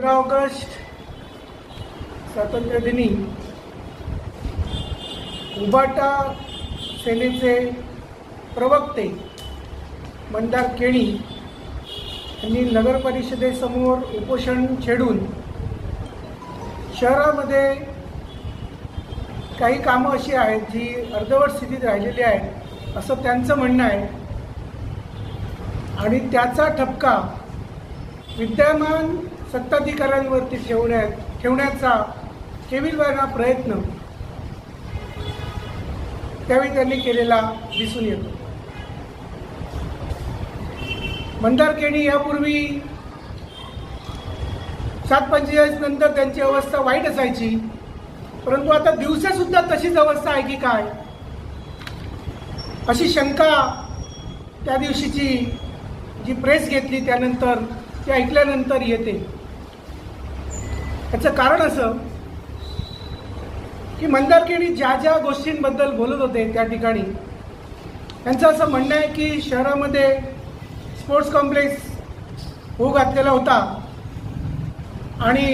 पंधरा ऑगस्ट स्वातंत्र्यदिनी उबाटा सेनेचे प्रवक्ते मंदार केणी यांनी नगर परिषदेसमोर उपोषण छेडून शहरामध्ये काही कामं अशी आहेत जी अर्धवट स्थितीत राहिलेली आहेत असं त्यांचं म्हणणं आहे. आणि त्याचा ठपका विद्यमान सत्ताधिकाऱ्यांवरती ठेवण्यात ठेवण्याचा केविलवाना प्रयत्न त्यावेळी त्यांनी केलेला दिसून येतो. मंदारकेणी यापूर्वी सात पंचेचाळीस नंतर त्यांची अवस्था वाईट असायची. परंतु आता दिवसासुद्धा तशीच अवस्था आहे की काय? अशी शंका त्या दिवशीची जी प्रेस घेतली त्यानंतर ती ऐकल्यानंतर येते. याचं कारण असं की मंदारकिणी ज्या ज्या गोष्टींबद्दल बोलत होते त्या ठिकाणी त्यांचं असं म्हणणं आहे की शहरामध्ये स्पोर्ट्स कॉम्प्लेक्स हो घातलेला होता आणि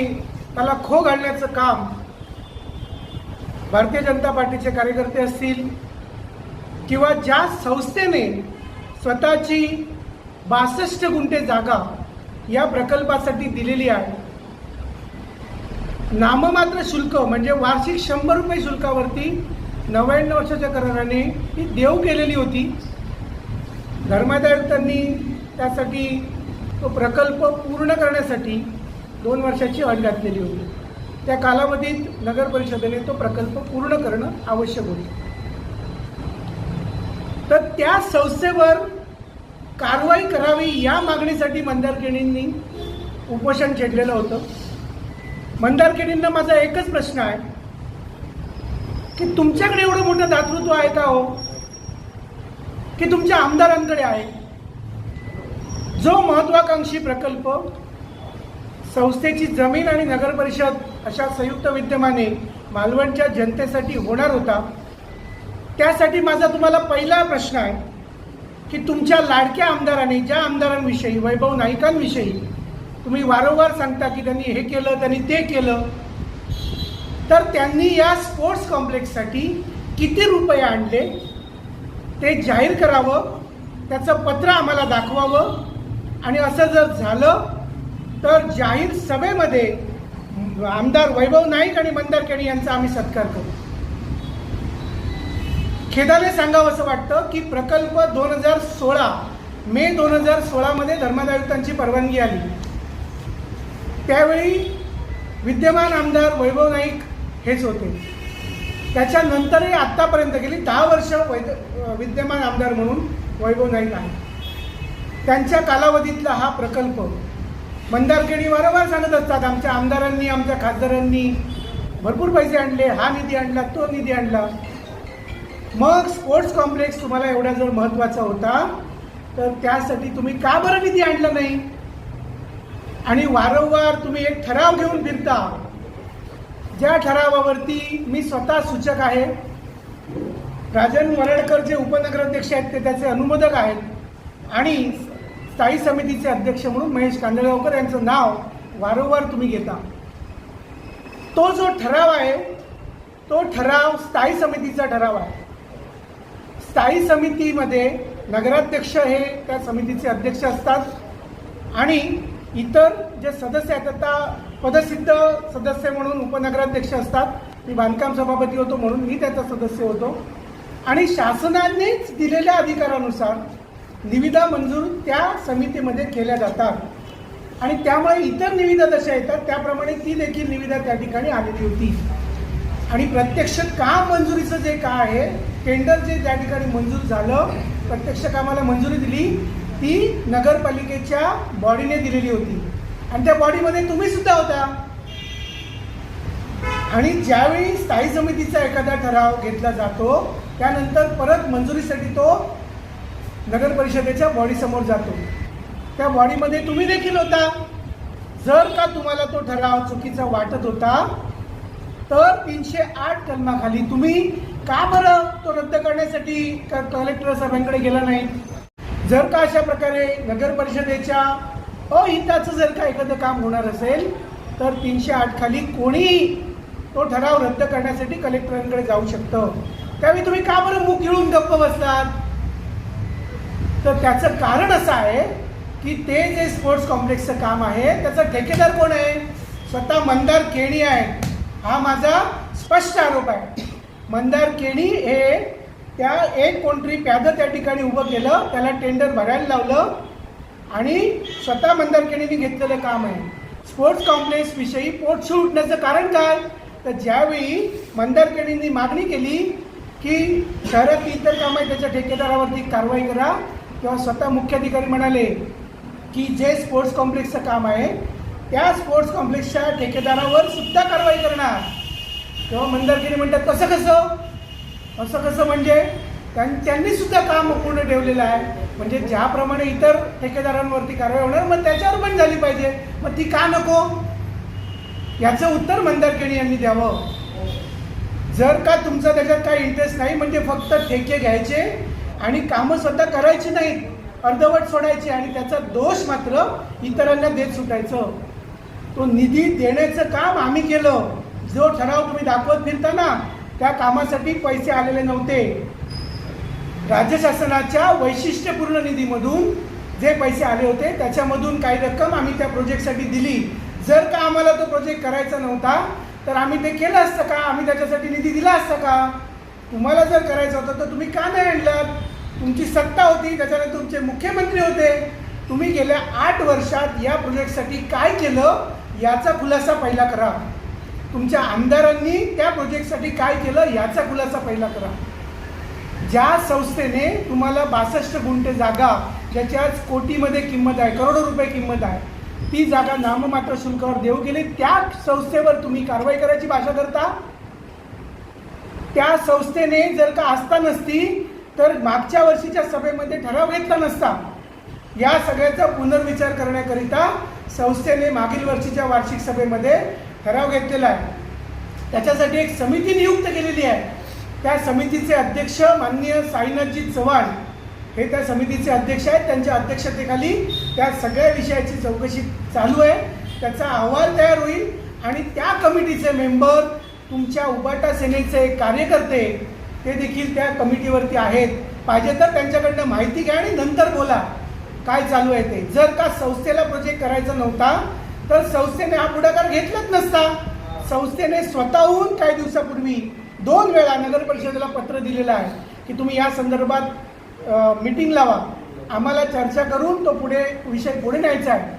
त्याला खो घालण्याचं काम भारतीय जनता पार्टीचे कार्यकर्ते असतील किंवा ज्या संस्थेने स्वतःची बासष्ट गुंठे जागा या प्रकल्पासाठी दिलेली आहे नाममात्र शुल्क म्हणजे वार्षिक शंभर रुपये शुल्कावरती नव्याण्णव वर्षाच्या कराराने ही देऊ केलेली होती. धर्मादायुक्तांनी त्यासाठी तो प्रकल्प पूर्ण करण्यासाठी दोन वर्षाची अट घातलेली होती. त्या कालावधीत नगर परिषदेने तो प्रकल्प पूर्ण करणं आवश्यक होतं. तर त्या संस्थेवर कारवाई करावी या मागणीसाठी मंदारकिणींनी उपोषण छेडलेलं होतं. मंदारकिणींना माझा एकच प्रश्न आहे की तुमच्याकडे एवढं मोठं दातृत्व आहे का हो? की तुमच्या आमदारांकडे आहे? जो महत्वाकांक्षी प्रकल्प संस्थेची जमीन आणि नगर परिषद अशा संयुक्त विद्यमाने मालवणच्या जनतेसाठी होणार होता त्यासाठी माझा तुम्हाला पहिला प्रश्न आहे की तुमच्या लाडक्या आमदारांनी ज्या आमदारांविषयी वैभव नाईकांविषयी तुम्ही वारंवार सांगता की त्यांनी हे केलं त्यांनी ते केलं. तर त्यांनी या स्पोर्ट्स कॉम्प्लेक्ससाठी किती रुपये आणले? ते जाहीर करावं त्याचं पत्र आम्हाला दाखवावं. आणि असं जर झालं तर जाहीर सभेमध्ये आमदार वैभव नाईक आणि मंदार केणी यांचा आम्ही सत्कार करू. खेदाने सांगावं असं वाटतं की प्रकल्प दोन हजार सोळा मे दोन हजार सोळामध्ये धर्मादायुक्तांची परवानगी आली. त्यावेळी विद्यमान आमदार वैभव नाईक हेच होते. त्याच्यानंतरही आत्तापर्यंत गेली दहा वर्ष वैद विद्यमान आमदार म्हणून वैभव नाईक आहे त्यांच्या कालावधीतला हा प्रकल्प मंदारखेडी वारंवार सांगत असतात आमच्या आमदारांनी आमच्या खासदारांनी भरपूर पैसे आणले हा निधी आणला तो निधी आणला. मग स्पोर्ट्स कॉम्प्लेक्स तुम्हाला एवढा जर महत्त्वाचा होता तर त्यासाठी तुम्ही का बरं निधी आणला नाही? आणि वारंवार तुम्ही एक ठराव घेऊन फिरता. ज्या ठरावावरती मी स्वतः सूचक आहे राजन वरडकर जे उपनगराध्यक्ष आहेत ते त्याचे अनुमोदक आहेत. आणि स्थायी समितीचे अध्यक्ष म्हणून महेश कांदळगावकर यांचं नाव वारंवार तुम्ही घेता. तो जो ठराव आहे तो ठराव स्थायी समितीचा ठराव आहे. स्थायी समितीमध्ये नगराध्यक्ष हे त्या समितीचे अध्यक्ष असतात. आणि इतर जे सदस्य आहेत आता पदसिद्ध सदस्य म्हणून उपनगराध्यक्ष असतात. मी बांधकाम सभापती होतो म्हणून मी त्याचा सदस्य होतो. आणि शासनानेच दिलेल्या अधिकारानुसार निविदा मंजूर त्या समितीमध्ये केल्या जातात. आणि त्यामुळे इतर निविदा जशा येतात त्याप्रमाणे ती देखील निविदा त्या ठिकाणी आलेली होती. आणि प्रत्यक्ष काम मंजुरीचं जे काय आहे टेंडर जे त्या ठिकाणी मंजूर झालं प्रत्यक्ष कामाला मंजुरी दिली ती नगरपालिकेच्या बॉडीने दिलेली होती. आणि त्या बॉडीमध्ये तुम्ही सुद्धा होता. आणि ज्यावेळी स्थायी समितीचा एखादा ठराव घेतला जातो त्यानंतर परत मंजुरीसाठी तो नगर परिषदेच्या बॉडीसमोर जातो. त्या बॉडीमध्ये तुम्ही देखील होता. जर का तुम्हाला तो ठराव चुकीचा वाटत होता तर तीनशे आठ कलमाखाली तुम्ही का बरं तो रद्द करण्यासाठी कलेक्टर साहेबांकडे गेला नाही? जर का अशा प्रकारे नगर परिषदेच्या अहिताचं जर का एखादं काम होणार असेल तर तीनशे आठ खाली कोणीही तो ठराव रद्द करण्यासाठी कलेक्टरांकडे जाऊ शकतं. त्यावेळी तुम्ही का बरं मुख गिळून गप्प बसतात तर त्याचं कारण असं आहे की ते जे स्पोर्ट्स कॉम्प्लेक्सचं काम आहे त्याचा ठेकेदार कोण आहे? स्वतः मंदार केणी आहे हा माझा स्पष्ट आरोप आहे. मंदार केणी हे त्या एक कोणतरी प्यादं त्या ठिकाणी उभं केलं त्याला टेंडर भरायला लावलं आणि स्वतः मंदारकेणीने घेतलेलं काम आहे. स्पोर्ट्स कॉम्प्लेक्स विषयी पोटशूळ उठण्याचं कारण काय? तर ज्यावेळी मंदारकेणींनी मागणी केली की शहरात इतर कामं आहे त्याच्या ठेकेदारावरती कारवाई करा किंवा स्वतः मुख्याधिकारी म्हणाले की जे स्पोर्ट्स कॉम्प्लेक्सचं काम आहे त्या स्पोर्ट्स कॉम्प्लेक्सच्या ठेकेदारावर सुद्धा कारवाई करणार. तेव्हा मंदारगिरी म्हणतात कसं कसं? असं कसं म्हणजे त्यांनी सुद्धा काम पूर्ण ठेवलेलं आहे. म्हणजे ज्याप्रमाणे इतर ठेकेदारांवरती कारवाई होणार मग त्याच्यावर पण झाली पाहिजे. मग ती का नको? याचं उत्तर मंदारकेणी यांनी द्यावं. जर का तुमचा त्याच्यात काही इंटरेस्ट नाही म्हणजे फक्त ठेके घ्यायचे आणि कामं स्वतः करायची नाहीत अर्धवट सोडायची आणि त्याचा दोष मात्र इतरांना देत सुटायचं. तो निधी देण्याचं काम आम्ही केलं. जो ठराव तुम्ही दाखवत फिरता ना त्या कामासाठी पैसे आलेले नव्हते. राज्य शासनाच्या वैशिष्ट्यपूर्ण निधीमधून जे पैसे आले होते त्याच्यामधून काही रक्कम आम्ही त्या प्रोजेक्टसाठी दिली. जर का आम्हाला तो प्रोजेक्ट करायचा नव्हता तर आम्ही ते केलं असतं का? आम्ही त्याच्यासाठी निधी दिला असता का? तुम्हाला जर करायचं होतं तर तुम्ही का नाही आणलात? तुमची सत्ता होती त्याच्यानंतर तुमचे मुख्यमंत्री होते. तुम्ही गेल्या आठ वर्षात या प्रोजेक्टसाठी काय केलं? याचा खुलासा पहिला करा. तुमच्या आमदारांनी त्या प्रोजेक्टसाठी काय केलं याचा खुलासा पहिला करा. ज्या संस्थेने तुम्हाला बासष्ट गुंठे जागा ज्याच्या कोटीमध्ये किंमत आहे करोडो रुपये किंमत आहे ती जागा नाममात्र शुल्कावर देऊ गेली त्या संस्थेवर तुम्ही कारवाई करायची भाषा करता? त्या संस्थेने जर का असता नसती तर मागच्या वर्षीच्या सभेमध्ये ठराव घेतला नसता. या सगळ्याचा पुनर्विचार करण्याकरिता संस्थेने मागील वर्षीच्या वार्षिक सभेमध्ये ठराव घेतलेला आहे. त्याच्यासाठी एक समिती नियुक्त केलेली आहे. त्या समितीचे अध्यक्ष माननीय साईनाथजी चव्हाण हे त्या समितीचे अध्यक्ष आहेत. त्यांच्या अध्यक्षतेखाली त्या सगळ्या विषयाची चौकशी चालू आहे. त्याचा अहवाल तयार होईल आणि त्या कमिटीचे मेंबर तुमच्या उबाटा सेनेचे कार्यकर्ते ते देखील त्या कमिटीवरती आहेत. पाहिजे तर त्यांच्याकडनं माहिती घ्या आणि नंतर बोला. काय चालू आहे ते? जर का संस्थेला प्रोजेक्ट करायचा नव्हता तर संस्थेने हा पुढाकार घेतलाच नसता. संस्थेने स्वतःहून काही दिवसापूर्वी दोन वेळा नगर परिषदेला पत्र दिलेलं आहे की तुम्ही या संदर्भात मीटिंग लावा. आम्हाला चर्चा करून तो पुढे विषय पुढे न्यायचा आहे.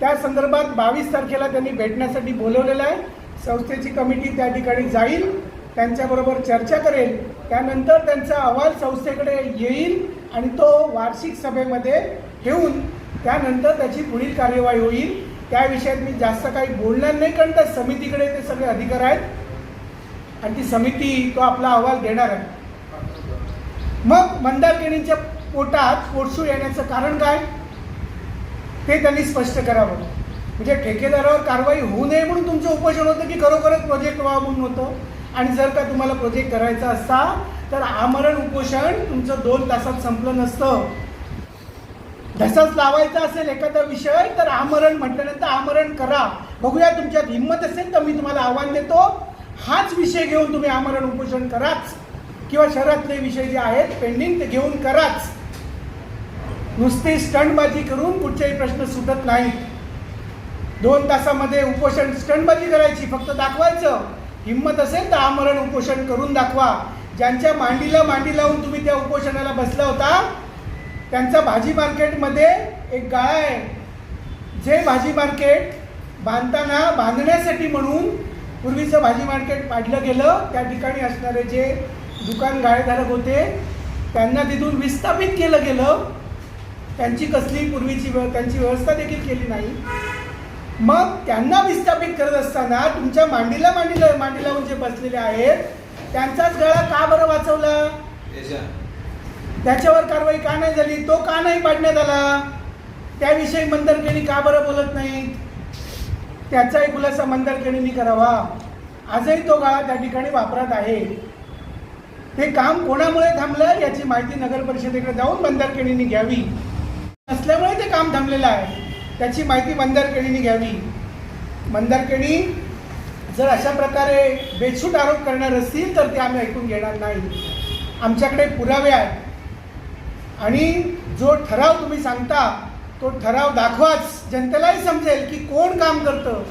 त्या संदर्भात बावीस तारखेला त्यांनी भेटण्यासाठी बोलवलेलं आहे. संस्थेची कमिटी त्या ठिकाणी जाईल त्यांच्याबरोबर चर्चा करेल. त्यानंतर त्यांचा अहवाल संस्थेकडे येईल आणि तो वार्षिक सभेमध्ये ठेवून त्यानंतर त्याची पुढील कार्यवाही होईल. त्या विषयात मी जास्त काही बोलणार नाही कारण त्या समितीकडे ते सगळे अधिकार आहेत. आणि ती समिती तो आपला अहवाल देणार आहे. मग मंदाकिणींच्या पोटात पोटसूळ येण्याचं कारण काय? ते त्यांनी स्पष्ट करावं. म्हणजे ठेकेदारावर कारवाई होऊ नये म्हणून तुमचं उपोषण होतं की खरोखरच प्रोजेक्ट व्हावं म्हणून होतं? आणि जर का तुम्हाला प्रोजेक्ट करायचा असता तर आमरण उपोषण तुमचं दोन तासात संपलं नसतं. ढसाच लावायचा असेल एखादा विषय तर आमरण म्हटल्यानंतर आमरण करा. बघूया तुमच्यात हिंमत असेल तर मी तुम्हाला आव्हान देतो. हाच विषय घेऊन तुम्ही आमरण उपोषण कराच. किंवा शहरातले विषय जे आहेत पेंडिंग ते घेऊन कराच. नुसती स्टंटबाजी करून कुठचेही प्रश्न सुटत नाहीत दोन तासामध्ये उपोषण स्टंटबाजी करायची फक्त दाखवायचं. हिंमत असेल तर आमरण उपोषण करून दाखवा. ज्यांच्या मांडीला मांडी लावून तुम्ही त्या उपोषणाला बसला होता त्यांचा भाजी मार्केटमध्ये एक गाळा आहे. जे भाजी मार्केट बांधताना बांधण्यासाठी म्हणून पूर्वीचं भाजी मार्केट पाडलं गेलं त्या ठिकाणी असणारे जे दुकान गाळेधारक होते त्यांना तिथून विस्थापित केलं गेलं. त्यांची कसली पूर्वीची व्यव त्यांची व्यवस्था देखील केली नाही. मग त्यांना विस्थापित करत असताना तुमच्या मांडीला मांडीला मांडीलाहून जे बसलेले आहेत त्यांचाच गळा का बरं वाचवला? त्याच्यावर कारवाई का नाही झाली? तो का नाही पाडण्यात आला? त्याविषयी मंदरकेणी का बरं बोलत नाहीत? त्याचाही खुलासा मंदरकेणींनी करावा. आजही तो गाळा त्या ठिकाणी वापरात आहे. ते काम कोणामुळे थांबलं याची माहिती नगर परिषदेकडे जाऊन बंदरकेणींनी घ्यावी. नसल्यामुळे ते काम थांबलेलं आहे. त्याची माहिती मंदारकेणींनी घ्यावी. मंदारकेणी जर अशा प्रकारे बेछूट आरोप करणार असतील तर ते आम्ही ऐकून घेणार नाही. आमच्याकडे पुरावे आहेत. आणि जो ठराव तुम्ही सांगता तो ठराव दाखवाच. जनतेलाही समजेल की कोण काम करतं.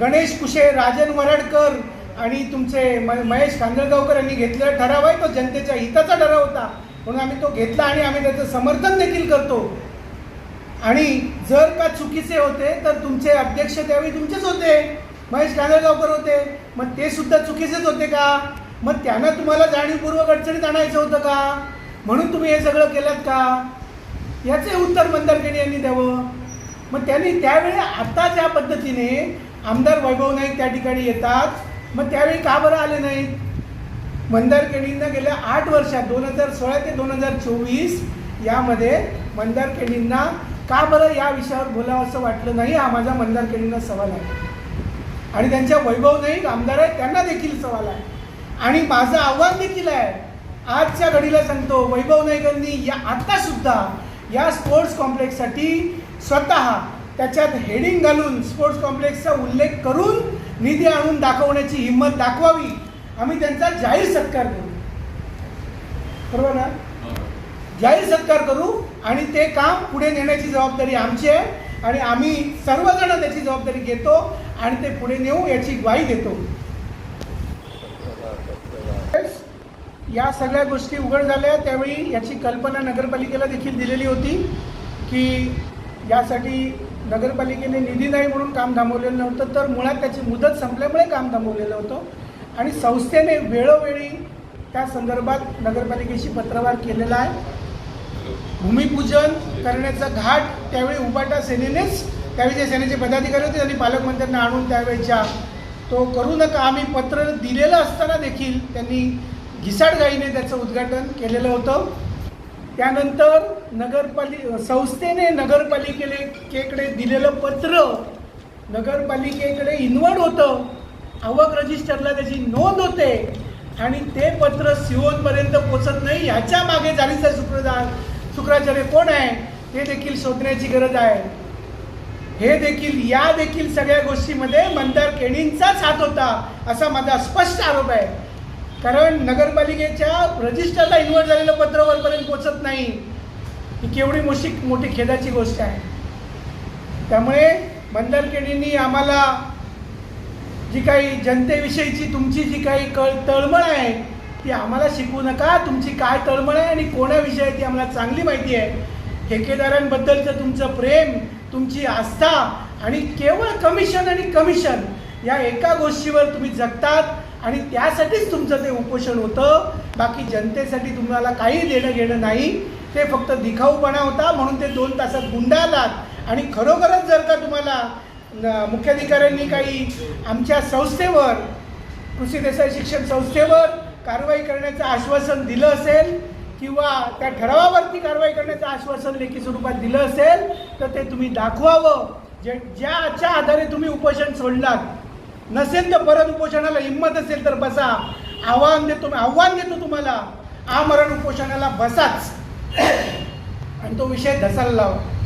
गणेश कुशे राजन वरडकर आणि तुमचे म महेश खांदळगावकर यांनी घेतलेला ठराव आहे तो जनतेच्या हिताचा ठराव होता. म्हणून आम्ही तो घेतला आणि आम्ही त्याचं समर्थन देखील करतो. आणि जर का चुकीचे होते तर तुमचे अध्यक्ष त्यावेळी तुमचेच होते. महेश कांदळगावकर होते. मग ते सुद्धा चुकीचेच होते का? मग त्यांना तुम्हाला जाणीवपूर्वक अडचणीत आणायचं होतं का? म्हणून तुम्ही हे सगळं केलं का? याचे उत्तर मंदारकेणी यांनी द्यावं. मग त्यांनी त्यावेळी आता ज्या पद्धतीने आमदार वैभव नाईक त्या ठिकाणी येतात मग त्यावेळी का बरं आले नाहीत? मंदारकेणींना गेल्या आठ वर्षात दोन हजार सोळा ते दोन हजार चोवीस यामध्ये मंदारकेणींना का बरं या विषयावर बोलावं असं वाटलं नाही हा माझा मंदारकेणींना सवाल आहे. आणि त्यांच्या वैभव नाईक आमदार आहेत त्यांना देखील सवाल आहे. आणि माझं आव्हान देखील आहे आजच्या घडीला सांगतो वैभव नाईकांनी या आत्तासुद्धा या स्पोर्ट्स कॉम्प्लेक्ससाठी स्वतः त्याच्यात हेडिंग घालून स्पोर्ट्स कॉम्प्लेक्सचा उल्लेख करून निधी आणून दाखवण्याची हिंमत दाखवावी आम्ही त्यांचा जाहीर सत्कार करू. बरोबर ना? जाहीर सत्कार करू आणि ते काम पुढे नेण्याची जबाबदारी आमची आहे आणि आम्ही सर्वजण त्याची जबाबदारी घेतो आणि ते पुढे नेऊ याची ग्वाही देतो. या सगळ्या गोष्टी उघड झाल्या. त्यावेळी याची कल्पना नगरपालिकेला देखील दिलेली होती की यासाठी नगरपालिकेने निधी नाही म्हणून काम थांबवलेलं नव्हतं तर मुळात त्याची मुदत संपल्यामुळे काम थांबवलेलं होतं. आणि संस्थेने वेळोवेळी त्या संदर्भात नगरपालिकेशी पत्रव्यवहार केलेला आहे. भूमिपूजन करण्याचा घाट त्यावेळी उपाटा सेनेनेच त्यावेळी जे सेनेचे पदाधिकारी होते त्यांनी पालकमंत्र्यांना आणून त्यावेळेच्या तो करू नका आम्ही पत्र दिलेलं असताना देखील त्यांनी घिसाडगाईने त्याचं उद्घाटन केलेलं होतं. त्यानंतर नगरपालि संस्थेने नगरपालिकेकडे दिलेलं पत्र नगरपालिकेकडे इन्वर्ड होतं. आवक रजिस्टरला त्याची नोंद होते आणि ते पत्र सिओनपर्यंत पोचत नाही. ह्याच्या मागे जाणीचा शुक्रदार शुक्राचार्य कोण आहे हे देखील शोधण्याची गरज आहे. हे देखील या देखील सगळ्या गोष्टीमध्ये मंदार केणींचाच हात होता असा माझा स्पष्ट आरोप आहे. कारण नगरपालिकेच्या रजिस्टरला इन्व्हर्ट झालेलं पत्र वरपर्यंत पोचत नाही. ही केवढी मोशी मोठी खेदाची गोष्ट आहे. त्यामुळे मंदार आम्हाला जी काही जनतेविषयीची तुमची जी काही कळ तळमळ आहे ती आम्हाला शिकवू नका. तुमची काय तळमळ आहे आणि कोणाविषयी आहे ती आम्हाला चांगली माहिती आहे ठेकेदारांबद्दलचं तुमचं प्रेम तुमची आस्था आणि केवळ कमिशन आणि कमिशन या एका गोष्टीवर तुम्ही जगतात. आणि त्यासाठीच तुमचं ते उपोषण होतं. बाकी जनतेसाठी तुम्हाला काही देणं घेणं नाही. ते फक्त दिखाऊपणा होता म्हणून ते दोन तासात गुंडाळलात. आणि खरोखरच जर का तुम्हाला मुख्याधिकाऱ्यांनी काही आमच्या संस्थेवर कृषी देसाई शिक्षण संस्थेवर कारवाई करण्याचं आश्वासन दिलं असेल किंवा त्या ठरावावरती कारवाई करण्याचं आश्वासन लेखी स्वरूपात दिलं असेल तर ते तुम्ही दाखवावं. जे ज्याच्या आधारे तुम्ही उपोषण सोडलात नसेल तर परत उपोषणाला हिंमत असेल तर बसा. आव्हान देतो आव्हान देतो तुम्हाला. आमरण उपोषणाला बसाच. आणि तो विषय धसायला लावा.